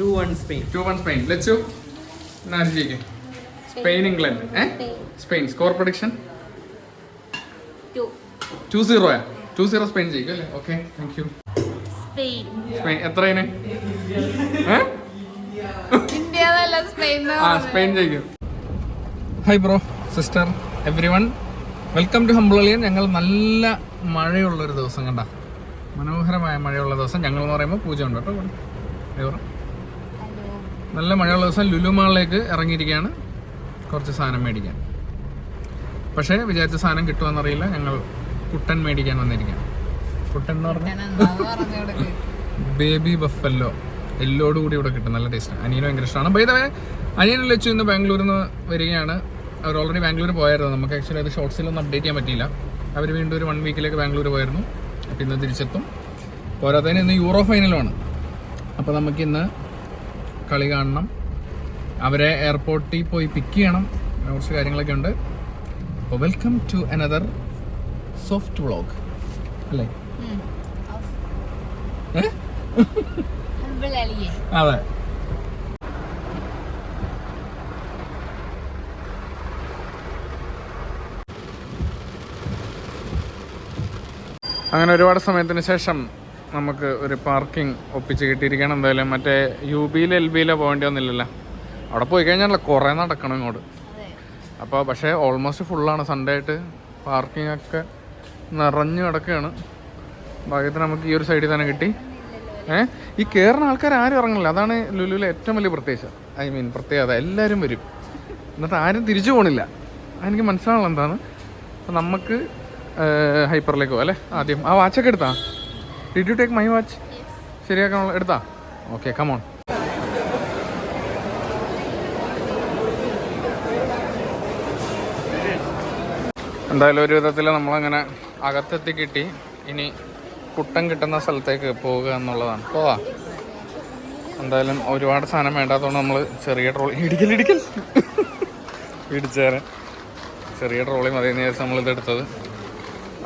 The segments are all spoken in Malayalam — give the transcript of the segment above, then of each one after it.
Two one Spain two one Spain Lachu നാരിജിക്ക് Spain England ഏ? സ്പെയിൻ സ്കോർ പ്രൊഡിക്ഷൻ ടു സീറോയാ ടു സീറോ സ്പെയിൻ ജയിക്കും അല്ലേ? ഓക്കെ താങ്ക് യു സ്പെയിൻ എത്രയാണ്? സ്പെയിൻ ജയിക്കും. Hi bro sister everyone welcome to ഹംബ്ലോളിയൻ ഞങ്ങൾ നല്ല മഴയുള്ള ഒരു ദിവസം കണ്ട. മനോഹരമായ മഴയുള്ള ദിവസം ഞങ്ങൾ എന്ന് പറയുമ്പോൾ പൂജ ഉണ്ട് കേട്ടോ ഇവിടെ. നല്ല മഴയുള്ള ദിവസം ലുലു മാളിലേക്ക് ഇറങ്ങിയിരിക്കുകയാണ്. കുറച്ച് സാധനം മേടിക്കാൻ. പക്ഷേ വിചാരിച്ച സാധനം കിട്ടുമെന്നറിയില്ല. ഞങ്ങൾ കുട്ടൻ മേടിക്കാൻ വന്നിരിക്കുകയാണ്. കുട്ടൻ എന്ന് പറഞ്ഞാൽ ബേബി ബഫല്ലോ. എല്ലോട് കൂടി ഇവിടെ കിട്ടും. നല്ല ടേസ്റ്റ്. അനിയന് ഭയങ്കര ഇഷ്ടമാണ്. അപ്പോൾ ദവേ അനിയനും ലച്ചു ഇന്ന് ബാംഗ്ലൂരിൽ നിന്ന് വരികയാണ്. അവർ ഓൾറെഡി ബാംഗ്ലൂർ പോയായിരുന്നു. നമുക്ക് ആക്ച്വലി അത് ഷോർട്സിലൊന്നും അപ്ഡേറ്റ് ചെയ്യാൻ പറ്റിയില്ല. അവർ വീണ്ടും ഒരു വൺ വീക്കിലേക്ക് ബാംഗ്ലൂർ പോയായിരുന്നു അപ്പോൾ ഇന്ന് തിരിച്ചെത്തും. പോരാത്തതിന് ഇന്ന് യൂറോ ഫൈനലുമാണ് അപ്പോൾ നമുക്ക് ഇന്ന് കളി കാണണം. അവരെ എയർപോർട്ടിൽ പോയി പിക്ക് ചെയ്യണം. അങ്ങനെ കുറച്ച് കാര്യങ്ങളൊക്കെ ഉണ്ട്. അപ്പോൾ welcome to another soft vlog അല്ലേ? അതെ. അങ്ങനെ ഒരുപാട് സമയത്തിന് ശേഷം നമുക്ക് ഒരു പാർക്കിംഗ് ഒപ്പിച്ച് കിട്ടിയിരിക്കണം എന്തായാലും മറ്റേ യു ബിയിൽ എൽ ബിയിലോ പോകേണ്ടി വന്നില്ലല്ലോ. അവിടെ പോയി കഴിഞ്ഞാൽ കുറേ നടക്കണം ഇങ്ങോട്ട്. അപ്പോൾ പക്ഷേ ഓൾമോസ്റ്റ് ഫുള്ളാണ് സൺഡേ ആയിട്ട് പാർക്കിംഗ് ഒക്കെ നിറഞ്ഞു കിടക്കുകയാണ്. ഭാഗ്യത്തിന് നമുക്ക് ഈ ഒരു സൈഡിൽ തന്നെ കിട്ടി. ഏഹ് ഈ കയറുന്ന ആൾക്കാർ ആരും ഇറങ്ങില്ല അതാണ് ലുലുവിലെ ഏറ്റവും വലിയ പ്രത്യേകത. ഐ മീൻ പ്രത്യേകത. എല്ലാവരും വരും. എന്നിട്ട് ആരും തിരിച്ചു പോകണില്ല എനിക്ക് മനസ്സിലാവുള്ള എന്താണ്? അപ്പം നമുക്ക് ഹൈപ്പറിലേക്ക് പോകാം അല്ലേ? ആദ്യം. ആ വാച്ചൊക്കെ എടുത്താ? Did you take my watch ശരിയാക്കാനുള്ള എടുത്താ? ഓക്കെ കമോൺ എന്തായാലും ഒരു വിധത്തിൽ നമ്മളങ്ങനെ അകത്തെത്തി കിട്ടി. ഇനി കുട്ടം കിട്ടുന്ന സ്ഥലത്തേക്ക് പോവുക എന്നുള്ളതാണ്. പോവാ. എന്തായാലും ഒരുപാട് സാധനം വേണ്ടാത്തതുകൊണ്ട് നമ്മൾ ചെറിയ ട്രോളി ഇടിക്കൽ ഇടിക്കൽ. ഇടിച്ചേരെ ചെറിയ ട്രോളി മതി എന്ന് വിചാരിച്ച് നമ്മൾ ഇതെടുത്തത്.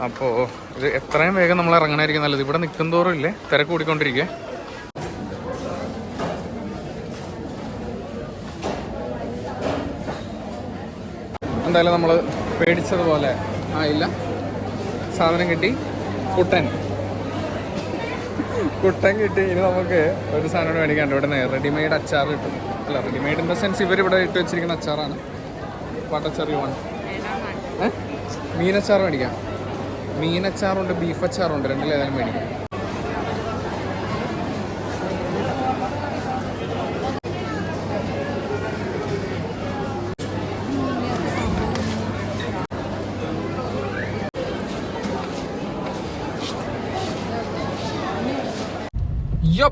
അപ്പോൾ ഇത് എത്രയും വേഗം നമ്മൾ ഇറങ്ങണമായിരിക്കും നല്ലത്. ഇവിടെ നിൽക്കും തോറും ഇല്ലേ? തിരക്ക് കൂടിക്കൊണ്ടിരിക്കുക എന്തായാലും നമ്മൾ പേടിച്ചതുപോലെ ആ ഇല്ല. സാധനം കിട്ടി. കുട്ടൻ. കുട്ടൻ കിട്ടി. ഇനി നമുക്ക് ഒരു സാധനം മേടിക്കാണ്ട് ഇവിടെ നിന്ന് റെഡിമെയ്ഡ് അച്ചാർ കിട്ടും. അല്ല റെഡിമെയ്ഡ് ഇൻ ദ സെൻസ് ഇവർ ഇവിടെ ഇട്ട് വെച്ചിരിക്കുന്ന അച്ചാറാണ്. പട്ടച്ചറി വൺ മീനച്ചാർ മേടിക്കാം. മീനച്ചാറുണ്ട് ബീഫ് അച്ചാറുണ്ട് രണ്ടിലേതായാലും മേടിക്കും.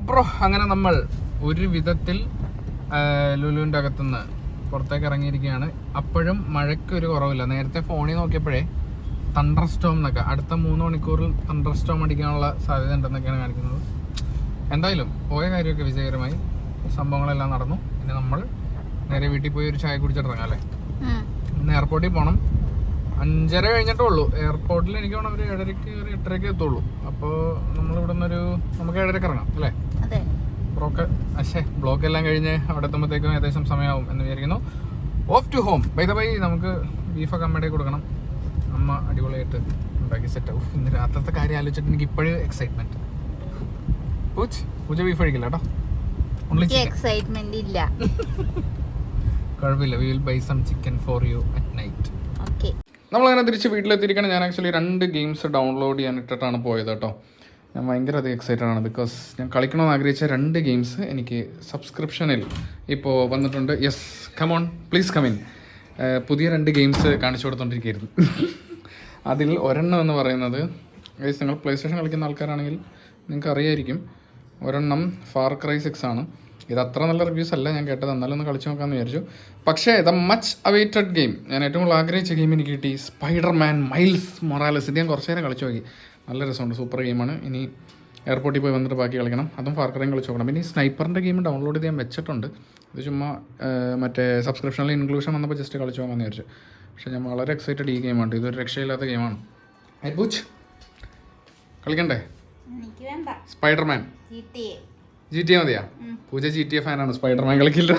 ബ്രോ അങ്ങനെ നമ്മൾ ഒരു വിധത്തിൽ ലുലുവിന്റെ അകത്തുനിന്ന് പുറത്തേക്ക് ഇറങ്ങിയിരിക്കുകയാണ്. അപ്പോഴും മഴയ്ക്ക് ഒരു കുറവില്ല. നേരത്തെ ഫോണിൽ നോക്കിയപ്പോഴേ തണ്ടർ സ്റ്റോം എന്നൊക്കെ. അടുത്ത മൂന്ന് മണിക്കൂറിൽ തണ്ടർ സ്റ്റോം അടിക്കാനുള്ള സാധ്യത ഉണ്ടെന്നൊക്കെയാണ് കാണിക്കുന്നത്. എന്തായാലും പോയ കാര്യമൊക്കെ വിജയകരമായി. സംഭവങ്ങളെല്ലാം നടന്നു. പിന്നെ നമ്മൾ നേരെ വീട്ടിൽ പോയി ഒരു ചായ കുടിച്ചിട്ടിറങ്ങാം അല്ലേ? ഇന്ന് എയർപോർട്ടിൽ പോകണം അഞ്ചര കഴിഞ്ഞിട്ടേ ഉള്ളൂ. എയർപോർട്ടിൽ എനിക്ക് വേണം ഒരു ഏഴരയ്ക്ക് ഒരു എട്ടരയ്ക്ക് എത്തുള്ളൂ. അപ്പോൾ നമ്മൾ ഇവിടെ നിന്നൊരു നമുക്ക് ഏഴരയ്ക്ക് ഇറങ്ങാം അല്ലേ? ബ്ലോക്ക് അശേ ബ്ലോക്ക് എല്ലാം കഴിഞ്ഞ് അവിടെ എത്തുമ്പോഴത്തേക്കും ഏകദേശം സമയമാവും എന്ന് വിചാരിക്കുന്നു. Off to home by the by നമുക്ക് ബീഫൊക്കെ അമ്മയുടെ കൊടുക്കണം. അമ്മ അടിപൊളിയായിട്ട് ഉണ്ടാക്കി സെറ്റ്. ആവും ഇന്ന് രാത്രിത്തെ കാര്യം ആലോചിച്ചിട്ട് എനിക്ക് ഇപ്പോഴും എക്സൈറ്റ്മെന്റ് പൂച്ച് പൂജ ബീഫ് കഴിക്കില്ല കേട്ടോ. എക്സൈറ്റ്മെന്റ് ഇല്ല. കുഴപ്പമില്ല. We will buy some chicken for you at night okay നമ്മളങ്ങനെ തിരിച്ച് വീട്ടിലെത്തിയിരിക്കണം ഞാൻ ആക്ച്വലി രണ്ട് ഗെയിംസ് ഡൗൺലോഡ് ചെയ്യാൻ ഇട്ടിട്ടാണ് പോയത് കേട്ടോ. ഞാൻ ഭയങ്കര അധികം എക്സൈറ്റഡ് ആണ് ബിക്കോസ് ഞാൻ കളിക്കണമെന്ന് ആഗ്രഹിച്ച രണ്ട് ഗെയിംസ് എനിക്ക് സബ്സ്ക്രിപ്ഷനിൽ ഇപ്പോൾ വന്നിട്ടുണ്ട്. യെസ് കമോൺ പ്ലീസ് കമിൻ പുതിയ രണ്ട് ഗെയിംസ് കാണിച്ചു കൊടുത്തോണ്ടിരിക്കുകയായിരുന്നു അതിൽ ഒരെണ്ണം എന്ന് പറയുന്നത് ഗൈസ് നിങ്ങൾ പ്ലേ സ്റ്റേഷൻ കളിക്കുന്ന ആൾക്കാരാണെങ്കിൽ നിങ്ങൾക്ക് അറിയായിരിക്കും. ഒരെണ്ണം ഫാർ ക്രൈ സിക്സ് ആണ്. ഇത് അത്ര നല്ല റിവ്യൂസ് അല്ല ഞാൻ കേട്ടത് എന്നാലും ഒന്ന് കളിച്ചു നോക്കാമെന്ന് വിചാരിച്ചു. പക്ഷേ ദ മച്ച് അവൈറ്റഡ് ഗെയിം ഞാൻ ഏറ്റവും കൂടുതൽ ആഗ്രഹിച്ച ഗെയിം എനിക്ക് കിട്ടി സ്പൈഡർമാൻ മൈൽസ് മൊറാലസ് ഇത് ഞാൻ കുറച്ച് നേരം കളിച്ചു നോക്കി. നല്ല രസമുണ്ട് സൂപ്പർ ഗെയിമാണ് ഇനി എയർപോർട്ടിൽ പോയി വന്നിട്ട് ബാക്കി കളിക്കണം. അതും ഫാർക്കറേയും കളിച്ച് നോക്കണം. പിന്നെ ഈ സ്നൈപ്പറിന്റെ ഗെയിം ഡൗൺലോഡ് ചെയ്യാൻ വെച്ചിട്ടുണ്ട്. ഇത് ചുമ്മാ മറ്റേ സബ്സ്ക്രിപ്ഷനിൽ ഇൻക്ലൂഷൻ വന്നപ്പോൾ ജസ്റ്റ് കളിച്ചു നോക്കാമെന്ന് വിചാരിച്ചു. പക്ഷേ ഞാൻ വളരെ എക്സൈറ്റഡ് ഈ ഗെയിമാണ് ഇതൊരു രക്ഷയില്ലാത്ത ഗെയിമാണ് ബുച്ച് കളിക്കണ്ടേ? സ്പൈഡർമാൻ. ജി ടി എ മതിയാ? പൂജ ജി ടി എ ഫാനാണ് സ്പൈഡർമാൻ കളിക്കില്ല.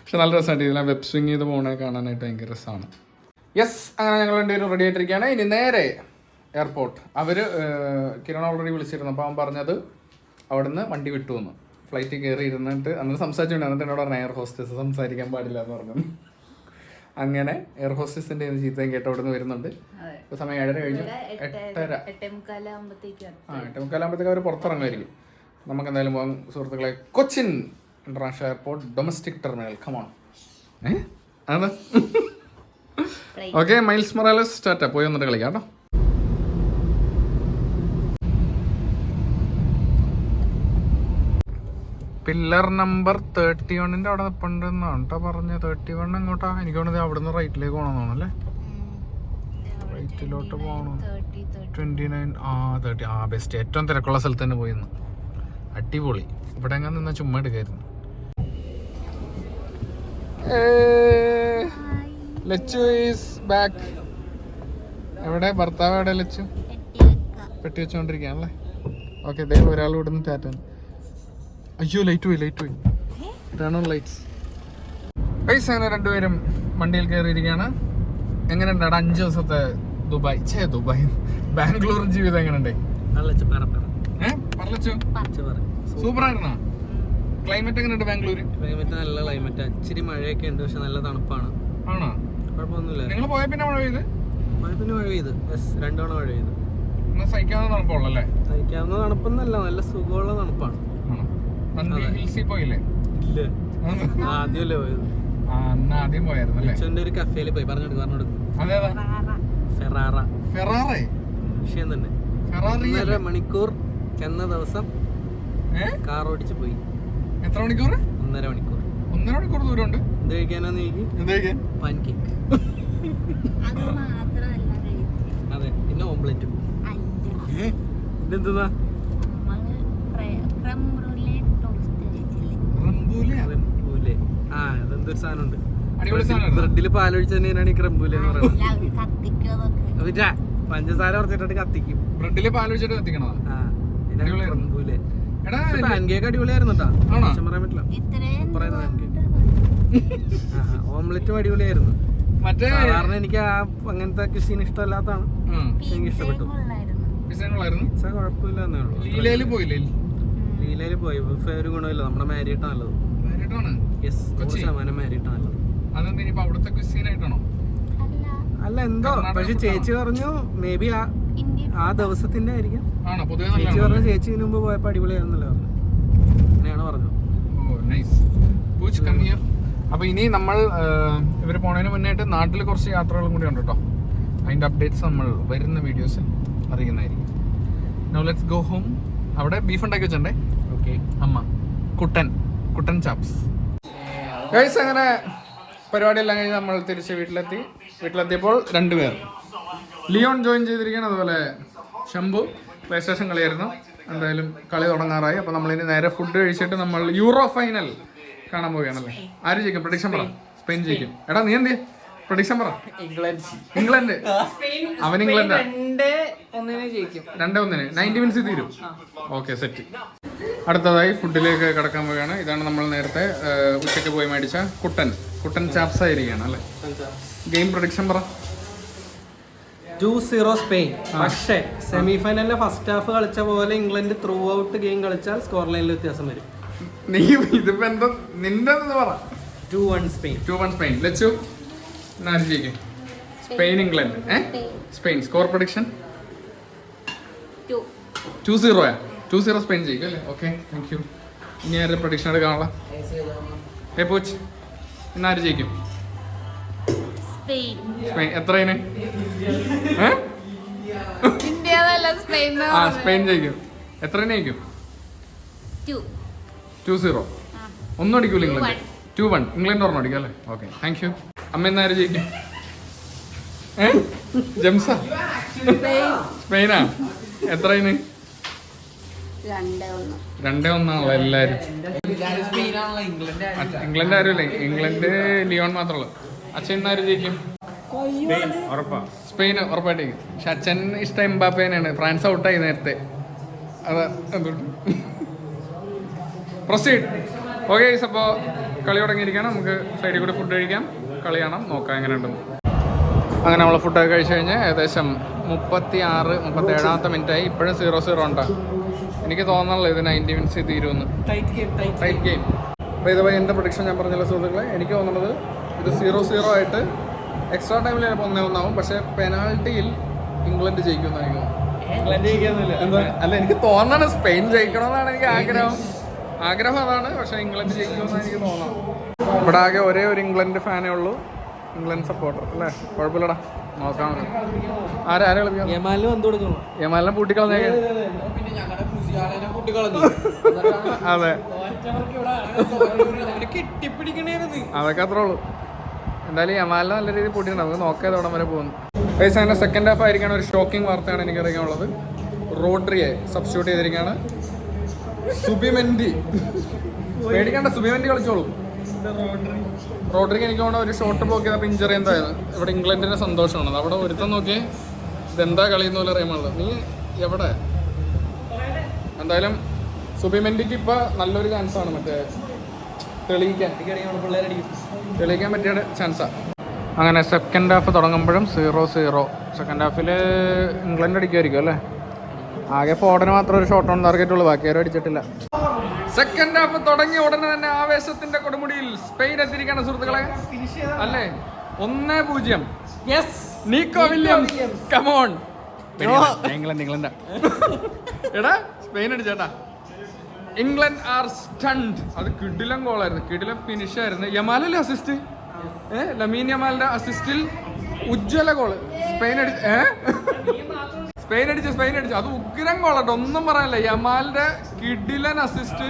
പക്ഷെ നല്ല രസമായിട്ട് ഇതിനെ വെബ് സ്വിങ് ചെയ്ത് പോകണേ കാണാനായിട്ട് ഭയങ്കര രസമാണ്. യെസ് അങ്ങനെ ഞങ്ങൾ രണ്ടുപേരും റെഡി ആയിട്ടിരിക്കുകയാണ്. ഇനി നേരെ എയർപോർട്ട്. അവർ കിരൺ ഓൾറെഡി വിളിച്ചിരുന്നു. അപ്പോൾ അവൻ പറഞ്ഞത് അവിടുന്ന് വണ്ടി വിട്ടു എന്ന് ഫ്ലൈറ്റ് കയറി ഇരുന്നിട്ട് അന്ന് സംസാരിച്ചിട്ടുണ്ട് എന്നിട്ട് എന്നോട് പറഞ്ഞ എയർ ഹോസ്റ്റസ് സംസാരിക്കാൻ പാടില്ല എന്ന് പറഞ്ഞു. അങ്ങനെ എയർ ഹോസ്റ്റസിന്റെ ചീത്തയും കേട്ട് അവിടെ നിന്ന് വരുന്നുണ്ട്. ഇപ്പൊ ഇപ്പോൾ സമയം ഏഴര കഴിഞ്ഞു. എട്ടര. ആ എട്ട് മുക്കാലാകുമ്പോഴത്തേക്ക് അവർ പുറത്തിറങ്ങുമായിരിക്കും. നമുക്ക് എന്തായാലും പോകാം. സുഹൃത്തുക്കളെ Cochin international airport domestic terminal. Come on ഏ? അതെ ഓക്കെ മൈൽസ് മൊറാലസ് ടാറ്റ. പോയി വന്നിട്ട് കളിക്കാം കേട്ടോ. പില്ലർ നമ്പർ തേർട്ടി വണ്ണിന്റെ അവിടെ നിപ്പുണ്ടെന്നാണ് കേട്ടോ പറഞ്ഞ തേർട്ടി വൺ എങ്ങോട്ടാ? എനിക്ക് തോന്നുന്നത് അവിടുന്ന് റൈറ്റിലേക്ക് പോകണമെന്നാണ് അല്ലേ? റൈറ്റിലോട്ട് പോകണം ട്വന്റി നയൻ ആ തേർട്ടി ആ ബെസ്റ്റ്. ഏറ്റവും തിരക്കുള്ള സ്ഥലത്ത് തന്നെ പോയിരുന്നു അടിപൊളി. ഇവിടെ എങ്ങനെ നിന്നാ ചുമ്മാ എടുക്കായിരുന്നു. Lachu is back. എവിടെ? ഭർത്താവ് എവിടെ ലച്ചു? പെട്ടി വെച്ചോണ്ടിരിക്കുകയാണല്ലേ ഓക്കെ ഒരാൾ ഇവിടുന്ന് ടാറ്റാൻ അയ്യോ ലൈറ്റ് പോയി ലൈറ്റ് പോയി. ടേൺ ഓൺ ലൈറ്റ്സ് പൈസ അങ്ങനെ രണ്ടുപേരും വണ്ടിയിൽ കയറിയിരിക്കുകയാണ്. എങ്ങനെയുണ്ട് അവിടെ അഞ്ച് ദിവസത്തെ ദുബായ്. ചേ ദുബായ്. ബാംഗ്ലൂർ ജീവിതം എങ്ങനെയുണ്ട്? ഉണ്ട് സൂപ്പർ ആയിരുന്നാ ക്ലൈമറ്റ് എങ്ങനെയുണ്ട് ബാംഗ്ലൂർ ക്ലൈമറ്റ് നല്ല ക്ലൈമറ്റ് ഇച്ചിരി മഴയൊക്കെ ഉണ്ട് പക്ഷെ നല്ല തണുപ്പാണ്. ആണോ? കുഴപ്പമൊന്നുമില്ല. നിങ്ങൾ പോയ പിന്നെ മഴ പെയ്ത്? മഴ പിന്നെ മഴ പെയ്ത്. യെസ് രണ്ടു മഴ പെയ്ത്. സഹിക്കാവുന്ന തണുപ്പുള്ളല്ലേ? സഹിക്കാവുന്ന തണുപ്പൊന്നല്ല നല്ല സുഖമുള്ള തണുപ്പാണ്. ഹിൽസിൽ പോയില്ലേ? ഇല്ല? ആദ്യമല്ലേ പോയത്? അന്ന് ആദ്യം പോയായിരുന്നു അല്ലേ? ഒരു കഫേയിൽ പോയി. പറഞ്ഞെടുക്കും പറഞ്ഞെടുക്കും അതേതാ ഫെറാറ. ഫെറാറേ. വിഷയം തന്നെ. ഫെറാറി ഒന്നര മണിക്കൂർ ചെന്ന ദിവസം കാർ ഓടിച്ച് പോയി. എത്ര മണിക്കൂർ ഒന്നര മണിക്കൂർ. ഒന്നര മണിക്കൂർ ദൂരമുണ്ട്? എന്ത് കഴിക്കാനാന്ന് ചോദിക്കും എന്താ കഴിക്കാൻ? പാൻ കേക്ക് അത് അതെ പിന്നെ ഓംപ്ലേറ്റും. അല്ല ഇതെന്താ നമ്മൾ ക്രംബ്രൂലെ ടോസ്റ്റ് കഴിച്ചില്ലേ റംബൂലിയാ? ക്രംബൂലെ അതെന്തൊരു സാധനമുണ്ട്? ബ്രെഡിൽ പാലൊഴിച്ച് തന്നെയാണ് ഈ ക്രംബൂല എന്ന് പറയുന്നത്. പഞ്ചസാര കുറച്ചിട്ട് കത്തിക്കും. ബ്രെഡിൽ പാലൊഴിച്ചിട്ട് കത്തിക്കണോ? ആ പിന്നെ അടിപൊളിയായിരുന്നു. കേട്ടോ പറയാൻ പറ്റില്ല. ഓംലെറ്റും അടിപൊളിയായിരുന്നു. മറ്റേ കാരണം എനിക്ക് ആ അങ്ങനത്തെ ക്രിസ്റ്റീൻ ഇഷ്ടമല്ലാത്തതാണ്. എനിക്ക് ഇഷ്ടപ്പെട്ടു. കുഴപ്പമില്ല ലീലയിൽ പോയി. ബുഫേ ഒരു ഗുണമില്ല നമ്മുടെ മാരിയിട്ടാണല്ലോ നേരിട്ടാണ് യെസ് നൂറ് കൊച്ചി? ശതമാനം മാരിയിട്ടാ നല്ലത് അതെന്താ ഇനിയിപ്പോ അവിടുത്തെ ക്വസ്റ്റ്യൻ ആയിട്ടാണോ? അല്ല. അല്ല എന്തോ? പക്ഷെ ചേച്ചി പറഞ്ഞു മേ ബി ആ ആ ദിവസത്തിന്റെ ആയിരിക്കും. ആണോ? പൊതുവെ ചേച്ചി നല്ല പറഞ്ഞു ചേച്ചി മുമ്പ് പോയപ്പോ അടിപൊളിയായിരുന്നല്ലോ പറഞ്ഞു. അങ്ങനെയാണ് പറഞ്ഞത്? അപ്പൊ ഇനി നമ്മൾ ഇവർ പോണതിന് മുന്നായിട്ട് നാട്ടിൽ കുറച്ച് യാത്രകളും കൂടി ഉണ്ട് കേട്ടോ. അതിന്റെ അപ്ഡേറ്റ്സ് നമ്മൾ വരുന്ന വീഡിയോസിൽ അറിയുന്നതായിരിക്കും. നോ ലെറ്റ്സ് ഗോ ഹോം അവിടെ ബീഫ് ഉണ്ടാക്കി വെച്ചിട്ടുണ്ടേ ഓക്കെ അമ്മ കുട്ടൻ. കുട്ടൻ ചാപ്സ് ഗൈസ് അങ്ങനെ പരിപാടിയെല്ലാം കഴിഞ്ഞ് നമ്മൾ തിരിച്ച് വീട്ടിലെത്തി. വീട്ടിലെത്തിയപ്പോൾ രണ്ടുപേർ. ലിയോൺ ജോയിൻ ചെയ്തിരിക്കുകയാണ്. അതുപോലെ ശംഭു പ്ലേ സ്റ്റേഷൻ കളിയായിരുന്നു. എന്തായാലും കളി തുടങ്ങാറായി. അപ്പോൾ നമ്മളിനി നേരെ ഫുഡ് കഴിച്ചിട്ട് നമ്മൾ യൂറോ ഫൈനൽ കാണാൻ പോവുകയാണല്ലേ? ആര് ജയിക്കും? പ്രഡിക്ഷൻ പറ. സ്പെയിൻ ജയിക്കും. എടാ നീ എന്ത് പ്രഡിക്ഷൻ പറ. ഇംഗ്ലണ്ട്. ഇംഗ്ലണ്ട്. അവൻ ഇംഗ്ലണ്ടാ? ഒന്നിനെ ജയിക്കും. രണ്ടേ ഒന്നിന്. നയന്റി മിനിറ്റ്സ് തീരും. ഓക്കെ സെറ്റ് അടുത്തതായി ഫുഡിലേക്ക് കിടക്കാൻ പോവുകയാണ്. ഇതാണ് നമ്മൾ നേരത്തെ ഉച്ചയ്ക്ക് പോയി മേടിച്ച കുട്ടൻ. കുട്ടൻ ചാപ്സ് ആയിരിക്കുകയാണ് അല്ലേ? ഗെയിം പ്രൊഡിക്ഷൻ പറ. ടു സീറോ സ്പെയിൻ പക്ഷേ സെമി ഫൈനലിലെ ഫസ്റ്റ് ഹാഫ് കളിച്ച പോലെ ഇംഗ്ലണ്ട് ത്രൂ ഔട്ട് ഗെയിം കളിച്ചാൽ സ്കോർ ലൈനിൽ വ്യത്യാസം വരും. നീ ഇതിപ്പോ എന്താ നിന്റെ പറ. Two one Spain two one Spain Lachu ജയിക്കും? Spain England Spain score prediction two സീറോയാ two zero spend ചെയ്യും അല്ലേ? ഓക്കെ താങ്ക് യു ഇനി ആരുടെ പ്രൊഡിക്ഷൻ എടുക്കാനുള്ള ഏ പോച്ച് ഇന്ന് ആര് ജയിക്കും? സ്പെയിൻ എത്രയിന് ആ ജയിക്കും. എത്രയിന് ജയിക്കും? ടു ടു സീറോ ഒന്നും അടിക്കൂല Two England. Two one England ഒരെണ്ണം അടിക്കും അല്ലേ? ഓക്കെ താങ്ക് യു അമ്മ ഇന്ന് ആര് ജയിക്കും? ഏ? ജംസ? സ്പെയിനാ എത്രയിന്? രണ്ട് ഒന്ന്. രണ്ടേ ഒന്നാണല്ലോ എല്ലാരും. ഇംഗ്ലണ്ട് ആരുമില്ല. ഇംഗ്ലണ്ട് ലിയോൺ മാത്രമേ ഉള്ളൂ. അച്ഛൻ ആര് ജയിക്കും? സ്പെയിൻ. ഉറപ്പായിട്ട് പക്ഷെ അച്ഛൻ ഇഷ്ടം എംബാപ്പേനാണ് ഫ്രാൻസ് ഔട്ടായി നേരത്തെ. അതാ എന്തുകൊണ്ട് പ്രൊസീഡ്. ഓക്കെ അപ്പോൾ കളി തുടങ്ങിയിരിക്കുകയാണ്. നമുക്ക് സൈഡിൽ കൂടെ ഫുഡ് കഴിക്കാം. കളി കാണാം. നോക്കാം എങ്ങനെയുണ്ടെന്ന്. അങ്ങനെ നമ്മൾ ഫുഡൊക്കെ കഴിച്ച് കഴിഞ്ഞ് ഏകദേശം മുപ്പത്തി ആറ് മുപ്പത്തി ഏഴാമത്തെ മിനിറ്റായി ഇപ്പോഴും സീറോ സീറോ ഉണ്ടാ? എനിക്ക് തോന്നണല്ലോ ഇത് നയന്റി മിനിറ്റ്സ് തീരുമെന്ന്. ടൈറ്റ് ഗെയിം അപ്പോൾ ഇതുപോലെ എന്റെ പ്രൊഡിക്ഷൻ ഞാൻ പറഞ്ഞല്ലോ സുഹൃത്തുക്കളെ. എനിക്ക് തോന്നുന്നത് ഇത് സീറോ സീറോ ആയിട്ട് എക്സ്ട്രാ ടൈമിൽ ചിലപ്പോൾ ഒന്നേ ഒന്നാവും. പക്ഷേ പെനാൾട്ടിയിൽ ഇംഗ്ലണ്ട് ജയിക്കുമെന്ന് എനിക്ക് എന്താ? അല്ല എനിക്ക് തോന്നണം സ്പെയിൻ ജയിക്കണമെന്നാണ് എനിക്ക് ആഗ്രഹം. ആഗ്രഹം അതാണ് പക്ഷെ ഇംഗ്ലണ്ട് ജയിക്കുമെന്നാണ് എനിക്ക് തോന്നണം ഇവിടെ ആകെ ഒരേ ഒരു ഇംഗ്ലണ്ട് ഫാനേ ഉള്ളൂ. ഇംഗ്ലണ്ട് സപ്പോർട്ടർ അല്ലേ? കുഴപ്പമില്ലടാ. നോക്കാം. ആരാ ആരാ കളിപ്പിക്കാം യമാലിന് വന്നു കൊടുക്കുന്നു. യമാലിനെ പൂട്ടിക്കളഞ്ഞേ. അതെ അതൊക്കെ അത്രേ ഉള്ളൂ. എന്തായാലും യമാലിനെ നല്ല രീതിയിൽ പൂട്ടിയിട്ടുണ്ട്. നമുക്ക് നോക്കിയത് അവിടെ വരെ പോകുന്നു. പൈസ അങ്ങനെ സെക്കൻഡ് ഹാഫ് ആയിരിക്കാണ് ഒരു ഷോക്കിംഗ് വാർത്തയാണ് എനിക്ക് അറിയാനുള്ളത് റോഡ്രിയെ സബ്സ്റ്റിറ്റ്യൂട്ട് ചെയ്തിരിക്കുകയാണ്. സുബിമെൻഡി. പേടിക്കേണ്ട സുബിമെൻഡി കളിച്ചോളൂ. റോഡ്രിക്ക് എനിക്ക് തോന്നുന്നു ഒരു ഷോട്ട് ബ്ലോക്ക് ചെയ്തപ്പോൾ ഇഞ്ചറി എന്തായാലും ഇവിടെ ഇംഗ്ലണ്ടിന് സന്തോഷമാണ് അവിടെ ഒരുത്തം നോക്കി ഇതെന്താ കളിയെന്ന് പോലെ അറിയാമുള്ളത് നീ എവിടെ? എന്തായാലും സുബിമെൻഡിക്ക് ഇപ്പൊ നല്ലൊരു ചാൻസ് ആണ്. മറ്റേ തെളിയിക്കാൻ. തെളിയിക്കാൻ പറ്റിയ ചാൻസാ അങ്ങനെ സെക്കൻഡ് ഹാഫ് തുടങ്ങുമ്പോഴും സീറോ സീറോ സെക്കൻഡ് ഹാഫിൽ ഇംഗ്ലണ്ട് അടിക്കുമായിരിക്കും അല്ലേ? ആകെ ഫോർഡിന് മാത്രം ഒരു ഷോട്ട് ഓൺ ടാർഗറ്റ് ഉള്ളൂ. ബാക്കി ആരും അടിച്ചിട്ടില്ല. സെക്കൻഡ് ഹാഫ് തുടങ്ങിയ ഉടനെ തന്നെ ആവേശത്തിന്റെ കൊടുമുടിയിൽ സ്പെയിൻ എത്തിയിരിക്കുകയാണ് സുഹൃത്തുക്കളെ. അല്ലേ? ഒന്നേ പൂജ്യം. Yes Nico Williams. Come on England England എടാ സ്പെയിൻ അടിച്ചേട്ടാ ഇംഗ്ലണ്ട് ആർ സ്റ്റണ്ട് അത് കിടിലം ഗോളായിരുന്നു കിടിലം ഫിനിഷ് ആയിരുന്നു. യമാലല്ലേ അസിസ്റ്റ് ഏ? ലമീൻ യമാലിന്റെ അസിസ്റ്റിൽ ഉജ്ജ്വല ഗോൾ സ്പെയിൻ അടിച്ച് ഏ? സ്പെയിൻ അടിച്ചു സ്പെയിൻ അടിച്ചു. അത് ഉഗ്രം കൊള്ളട്ടെ ഒന്നും പറയാനില്ല. യമാലിന്റെ കിഡിലൻ അസിസ്റ്റ്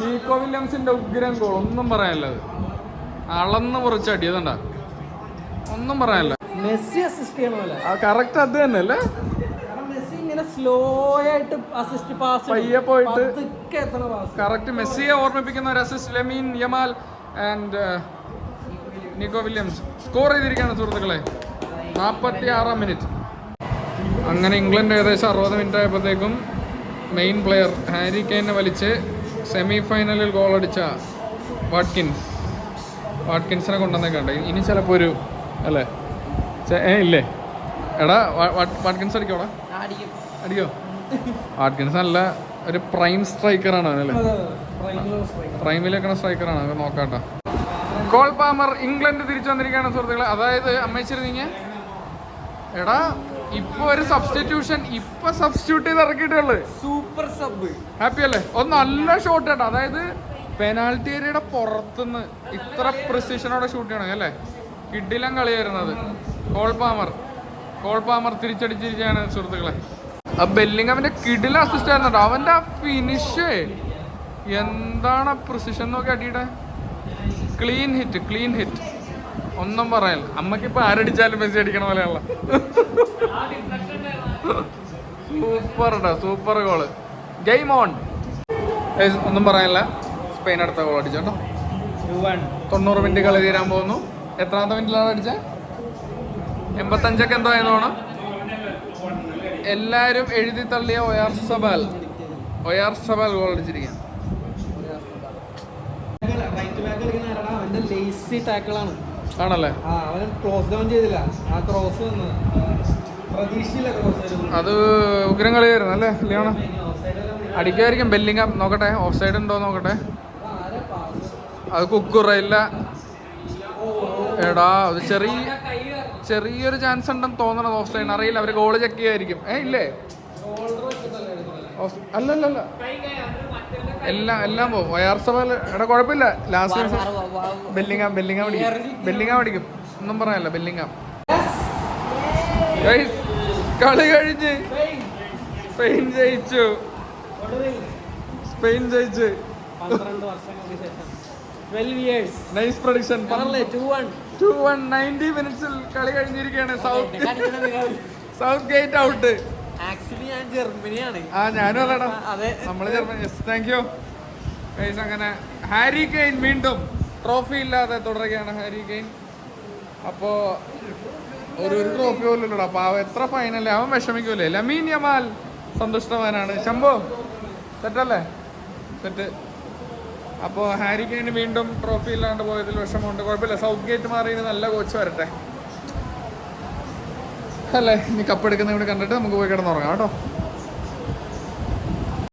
നീക്കോ വില്യംസിന്റെ ഉഗ്രം ഗോൾ ഒന്നും പറയാനില്ല അത്. അളന്ന് മുറിച്ച് അടിയതുണ്ടാ ഒന്നും പറയാനില്ല. മെസ്സി അസിസ്റ്റ് ചെയ്യണമല്ലേ കറക്റ്റ് അത് തന്നെ അല്ലേ? സ്ലോ ആയിട്ട് അസിസ്റ്റ് പാസ് പയ്യെ പോയിട്ട് കറക്റ്റ് മെസ്സിയെ ഓർമ്മിപ്പിക്കുന്ന ഒരു assist Lamine Yamal and Nico Williams. Score ചെയ്തിരിക്കുകയാണ് സുഹൃത്തുക്കളെ. നാൽപ്പത്തി ആറാം മിനിറ്റ് അങ്ങനെ ഇംഗ്ലണ്ട് ഏകദേശം അറുപത് മിനിറ്റ് ആയപ്പോഴത്തേക്കും മെയിൻ പ്ലെയർ ഹാരി കെയിനെ വലിച്ച് സെമി ഫൈനലിൽ ഗോളടിച്ച വാട്കിൻസ് വാട്കിൻസിനെ കൊണ്ടുവന്നേക്കണ്ട. ഇനി ചിലപ്പോൾ ഒരു അല്ലേ? ഏ ഇല്ലേ? എടാ വാട്കിൻസ് അടിക്കോടാ അടിക്കോ വാട്കിൻസ് നല്ല ഒരു പ്രൈം സ്ട്രൈക്കറാണ് അവനല്ലേ? പ്രൈമിൽ വെക്കണ സ്ട്രൈക്കറാണ് അത് നോക്കാട്ടോ ഗോൾ പാമർ ഇംഗ്ലണ്ട് തിരിച്ചു വന്നിരിക്കുകയാണ് സുഹൃത്തുക്കളെ. അതായത് അമ്മേശ്വരി നീങ്ങ. എടാ ഇപ്പൊ ഒരു സബ്സ്റ്റിറ്റ്യൂഷൻ ഇപ്പൊ സബ്സ്റ്റിറ്റ്യൂട്ട് ചെയ്ത് ഇറക്കിയിട്ടുള്ളത് സൂപ്പർ സബ് ഹാപ്പി അല്ലേ? ഒന്ന് നല്ല ഷോട്ട് കേട്ടോ അതായത് പെനാൽറ്റി ഏരിയയുടെ പുറത്തുനിന്ന് ഇത്ര പ്രിസിഷനോടെ ഷൂട്ട് ചെയ്യണം അല്ലേ? കിഡിലം കളിയായിരുന്നത് കോൾ പാമർ കോൾ പാമർ തിരിച്ചടിച്ചിരിക്കുകയാണ് സുഹൃത്തുക്കളെ. ആ ബെല്ലിങ് അവന്റെ കിഡില അസിസ്റ്റ് ആയിരുന്നു കേട്ടോ. അവന്റെ ആ ഫിനിഷ് എന്താണ് പ്രിസിഷൻ നോക്കി അടിയുടെ ക്ലീൻ ഹിറ്റ് ക്ലീൻ ഹിറ്റ് ഒന്നും പറയാനില്ല അമ്മയ്ക്ക് ഇപ്പൊ ആരടിച്ചാലും മെസ്സി അടിക്കണ പോലെയുള്ള സൂപ്പർ കേട്ടോ സൂപ്പർ ഗോൾ. Game on. ഒന്നും പറയാനില്ല. സ്പെയിൻ അടുത്ത ഗോൾ അടിച്ചോട്ടോ. തൊണ്ണൂറ് മിനിറ്റ് കളി തീരാൻ പോകുന്നു. എത്രാമത്തെ മിനിറ്റിലാണ് അടിച്ച? എൺപത്തഞ്ചൊക്കെ എന്തോ എല്ലാരും എല്ലാവരും എഴുതി തള്ളിയ Oyarzabal. Oyarzabal goal അടിച്ചിരിക്കുകയാണ്. ലേസി ടാക്കിളാണ് ആണല്ലേ? ക്ലോസ് ഡൗൺ ചെയ്തില്ല. ആ ക്രോസ് വന്ന് പ്രതീക്ഷയില്ല ക്രോസ് അത് ഉഗ്രം കളിയായിരുന്നു അല്ലേ ലിയോണ? അടിക്കുമായിരിക്കും ബെല്ലിംഗ്. നോക്കട്ടെ ഓഫ് സൈഡ് ഉണ്ടോ നോക്കട്ടെ? അത് കുക്കുറയില്ല. എടാ അത് ചെറിയ ചെറിയൊരു ചാൻസ് ഉണ്ടെന്ന് തോന്നണത് ഓഫ് സൈഡ് അറിയില്ല അവർ ഗോൾ ചെക്ക് ചെയ്യായിരിക്കും. ഏ ഇല്ലേ? അല്ലല്ലല്ല. എല്ലാം എല്ലാം പോകും ഒ ആർ സഭ എടാ കുഴപ്പമില്ല. ലാസ്റ്റ് ബെല്ലിങ്ങാം ബെല്ലിങ്ങാം അടിക്കും. ബെല്ലിങ്ങാം അടിക്കും. ഒന്നും പറയാനല്ല ബെല്ലിങ്ങാം കളി കഴിഞ്ഞ്. സ്പെയിൻ ജയിച്ചു. സ്പെയിൻ ജയിച്ചു. നൈസ് പ്രൊഡിക്ഷൻ പറഞ്ഞല്ലേ two one two one ninety മിനിറ്റ്സിൽ കളി കഴിഞ്ഞിരിക്കുകയാണ്. South Southgate out actually ഞാൻ ജർമ്മനിയാണ്. ആ ഞാനും അതാടാ. അതെ. നമ്മൾ ജർമ്മനി. താങ്ക് യു ഗൈസ് അങ്ങനെ ഹാരി കെയിൻ വീണ്ടും ട്രോഫി ഇല്ലാതെ തുടരുകയാണ് ഹാരി കെയിൻ അപ്പോ ഒരു ഒരു ട്രോഫി പോലും ഇല്ലടാ അപ്പൊ എത്ര ഫൈനല്ലേ അവൻ വിഷമിക്കൂലേ? Lamine Yamal സന്തുഷ്ടവാനാണ്. ശംഭോ സെറ്റല്ലേ സെറ്റ് അപ്പോൾ ഹാരി കെയിന് വീണ്ടും ട്രോഫി ഇല്ലാണ്ട് പോയതിൽ വിഷമമുണ്ട്. കുഴപ്പമില്ല. സൗത്ത് ഗേറ്റ് മാറി നല്ല കോച്ച് വരട്ടെ. അല്ലേ? ഇനി കപ്പ് എടുക്കുന്ന ഇവിടെ കണ്ടിട്ട് നമുക്ക് പോയി കിടന്നുറങ്ങാം കേട്ടോ.